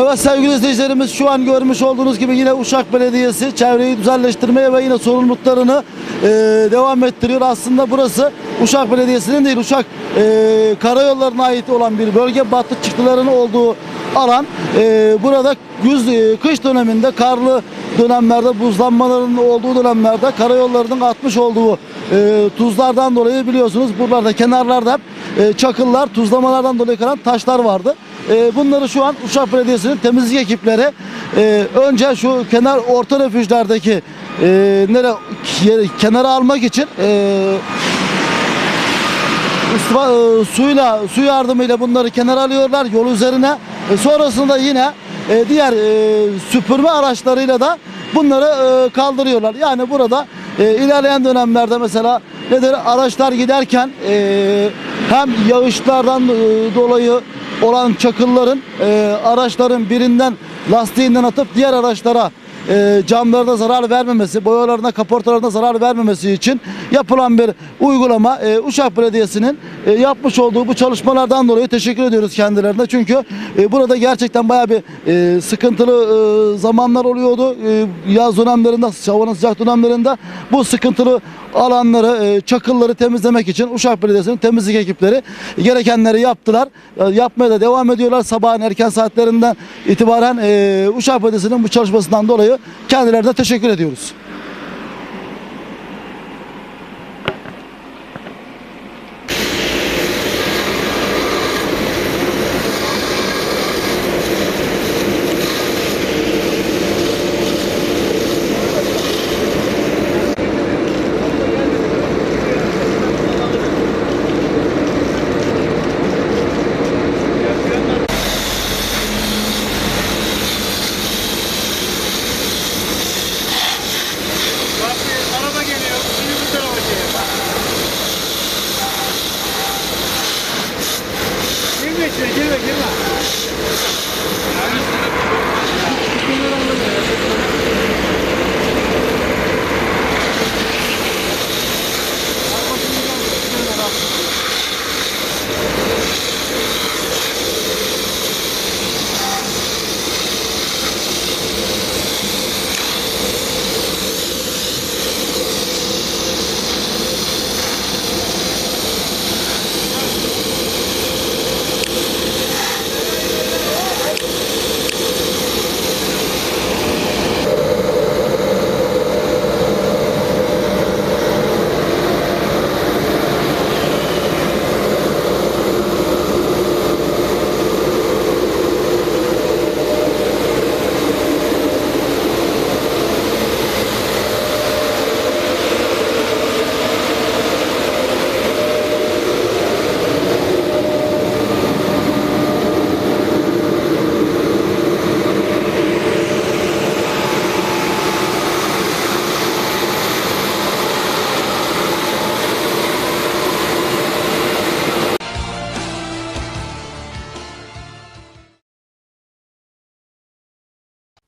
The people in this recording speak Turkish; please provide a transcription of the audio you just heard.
Evet sevgili izleyicilerimiz şu an görmüş olduğunuz gibi yine Uşak Belediyesi çevreyi güzelleştirmeye ve yine sorumluluklarını e, devam ettiriyor. Aslında burası Uşak Belediyesi'nin değil Uşak e, karayollarına ait olan bir bölge. Batı çıktılarının olduğu alan. E, burada güz, e, kış döneminde karlı dönemlerde buzlanmaların olduğu dönemlerde karayollarının atmış olduğu e, tuzlardan dolayı biliyorsunuz buralarda kenarlarda e, çakıllar tuzlamalardan dolayı kalan taşlar vardı. E, bunları şu an Uşak Belediyesi'nin temizlik ekipleri e, önce şu kenar orta refüjlerdeki e, nere kenara almak için e, ısva- e, suyla su yardımıyla bunları kenara alıyorlar yol üzerine. E, sonrasında yine e, diğer e, süpürme araçlarıyla da bunları e, kaldırıyorlar. Yani burada e, ilerleyen dönemlerde mesela nedir araçlar giderken e, hem yağışlardan e, dolayı olan çakılların e, araçların birinden lastiğinden atıp diğer araçlara e, camlarına zarar vermemesi, boyalarına, kaportalarına zarar vermemesi için yapılan bir uygulama. E, Uşak Belediyesi'nin e, yapmış olduğu bu çalışmalardan dolayı teşekkür ediyoruz kendilerine. Çünkü e, burada gerçekten bayağı bir e, sıkıntılı e, zamanlar oluyordu. E, yaz dönemlerinde, havanın sıcak dönemlerinde bu sıkıntılı alanları, e, çakılları temizlemek için Uşak Belediyesi'nin temizlik ekipleri gerekenleri yaptılar. E, yapmaya da devam ediyorlar. Sabahın erken saatlerinden itibaren e, Uşak Belediyesi'nin bu çalışmasından dolayı kendilerine teşekkür ediyoruz. Герман.